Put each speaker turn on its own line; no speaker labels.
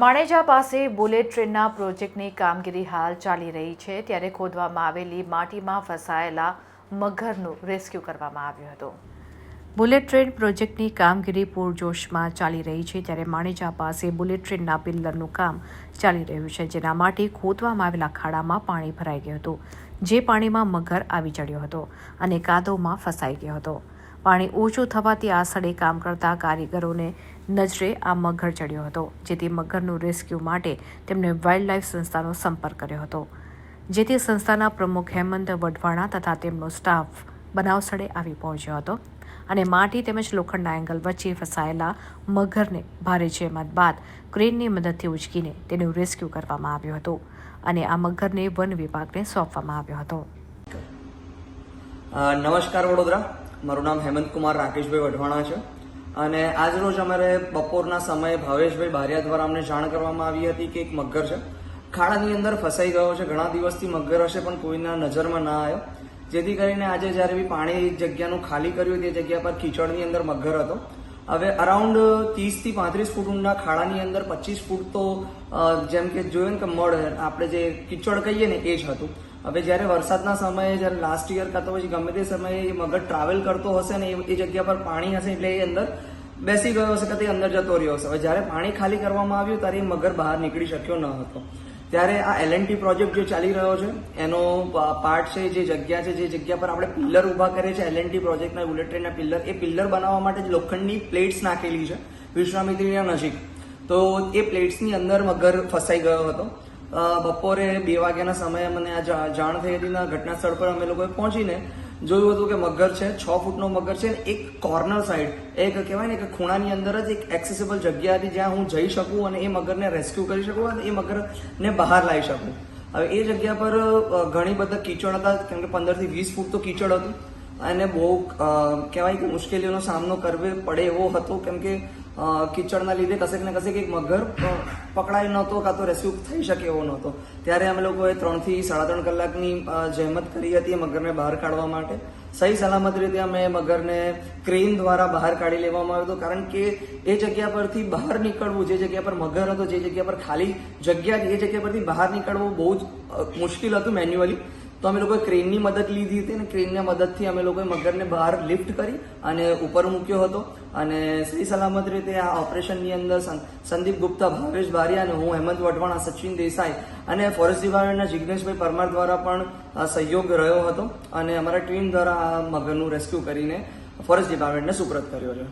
માણેજા પાસે બુલેટ ટ્રેનના પ્રોજેક્ટની કામગીરી હાલ ચાલી રહી છે. ત્યારે ખોદવામાં આવેલી માટીમાં ફસાયેલા મગરનું રેસ્ક્યુ કરવામાં આવ્યું હતું. બુલેટ ટ્રેન પ્રોજેક્ટની કામગીરી પૂરજોશમાં ચાલી રહી છે. ત્યારે માણેજા પાસે બુલેટ ટ્રેનના પિલ્લરનું કામ ચાલી રહ્યું છે, જેના માટે ખોદવામાં આવેલા ખાડામાં પાણી ભરાઈ ગયું હતું, જે પાણીમાં મગર આવી ચડ્યો હતો અને કાદવમાં ફસાઈ ગયો હતો. પાણી ઓછું થવાથી આસળે કામ કરતા કારીગરોને નજરે આ મગર ચડ્યો હતો, જેથી મગરનું રેસ્ક્યુ માટે તેમણે વાઇલ્ડ સંસ્થાનો સંપર્ક કર્યો હતો. જેથી સંસ્થાના પ્રમુખ હેમંત વઢવાણા તથા તેમનો સ્ટાફ બનાવ સ્થળે આવી પહોંચ્યો હતો અને માટી તેમજ લોખંડના એંગલ વચ્ચે ફસાયેલા મગરને ભારે જહેમત બાદ ક્રેનની મદદથી ઉચકીને તેનું રેસ્ક્યુ કરવામાં આવ્યું હતું અને આ મગરને વન વિભાગને સોંપવામાં આવ્યો હતો.
નમસ્કાર વડોદરા. મારું નામ હેમંત કુમાર રાકેશભાઈ વઢવાણા છે. અને આજ રોજ અમારે બપોરના સમયે ભાવેશભાઈ બારિયા દ્વારા અમને જાણ કરવામાં આવી હતી કે એક મગર છે. ખાડાની અંદર ફસાઈ ગયો છે. ઘણા દિવસથી મગર હશે, પણ કોઈના નજરમાં ના આવ્યો. જેથી કરીને આજે જ્યારે બી પાણી જગ્યાનું ખાલી કર્યું તે જગ્યા પર કીચડની અંદર મગર હતો. હવે અરાઉન્ડ ત્રીસથી પાંત્રીસ ફૂટ ઊંડા ખાડાની અંદર પચીસ ફૂટ તો જેમ કે જોયું ને કે મળ આપણે જે કીચડ કહીએ ને એ જ હતું. હવે જ્યારે વરસાદના સમયે, જ્યારે લાસ્ટ યર કાં તો પછી ગમે તે સમયે એ મગર ટ્રાવેલ કરતો હશે ને એ જગ્યા પર પાણી હશે એટલે એ અંદર બેસી ગયો હશે કે તે અંદર જતો રહ્યો હશે. હવે જ્યારે પાણી ખાલી કરવામાં આવ્યું ત્યારે એ મગર બહાર નીકળી શક્યો ન હતો. ત્યારે આ એલએનટી પ્રોજેક્ટ જે ચાલી રહ્યો છે, એનો પાર્ટ છે, જે જગ્યા છે, જે જગ્યા પર આપણે પિલ્લર ઊભા કરીએ છીએ એલએનટી પ્રોજેક્ટના બુલેટ ટ્રેનના પિલ્લર એ પિલ્લર બનાવવા માટે લોખંડની પ્લેટ્સ નાખેલી છે વિશ્વામિત્રીના નજીક. તો એ પ્લેટ્સની અંદર મગર ફસાઈ ગયો હતો. બપોરે બે વાગ્યાના સમયે મને આ જાણ થઈ હતી ઘટના સ્થળ પર અમે લોકોએ પહોંચીને જોયું હતું કે મગર છે, છ ફૂટનો મગર છે એક કોર્નર સાઈડ, એક કહેવાય ને કે ખૂણાની અંદર જ એક એક્સેસિબલ જગ્યા હતી જ્યાં હું જઈ શકું અને એ મગરને રેસ્ક્યુ કરી શકું અને એ મગરને બહાર લાવી શકું. હવે એ જગ્યા પર ઘણી બધા કીચડ હતા, કેમ કે પંદરથી વીસ ફૂટ તો કીચડ હતું અને બહુ કહેવાય કે મુશ્કેલીઓનો સામનો કરવો પડે એવો હતો, કેમ કે કીચડના લીધે કશેક ને કશેક એક મગર પકડાય નહોતો કાં તો રેસ્ક્યુ થઈ શકે એવો નહોતો. ત્યારે અમે લોકોએ ત્રણથી સાડા ત્રણ કલાકની જહેમત કરી હતી મગરને બહાર કાઢવા માટે. સહી સલામત રીતે અમે મગરને ક્રેન દ્વારા બહાર કાઢી લેવામાં આવ્યો હતો, કારણ કે એ જગ્યા પરથી બહાર નીકળવું, જે જગ્યા પર મગર હતો, જે જગ્યા પર ખાલી જગ્યા, એ જગ્યા પરથી બહાર નીકળવું બહુ જ મુશ્કેલ હતું મેન્યુઅલી. તો અમે લોકોએ ક્રેનની મદદ લીધી હતી અને ક્રેનની મદદથી અમે લોકોએ મગરને બહાર લિફ્ટ કરી અને ઉપર મૂક્યો હતો. અને સહી સલામત રીતે આ ઓપરેશનની અંદર સંદીપ ગુપ્તા, ભાવેશ બારિયા અને હું, હેમંત વઢવાણા સચિન દેસાઈ અને ફોરેસ્ટ ડિપાર્ટમેન્ટના જિગ્નેશભાઈ પરમાર દ્વારા પણ સહયોગ રહ્યો હતો. અને અમારા ટીમ દ્વારા આ મગરનું રેસ્ક્યુ કરીને ફોરેસ્ટ ડિપાર્ટમેન્ટને સુપ્રત કર્યો છે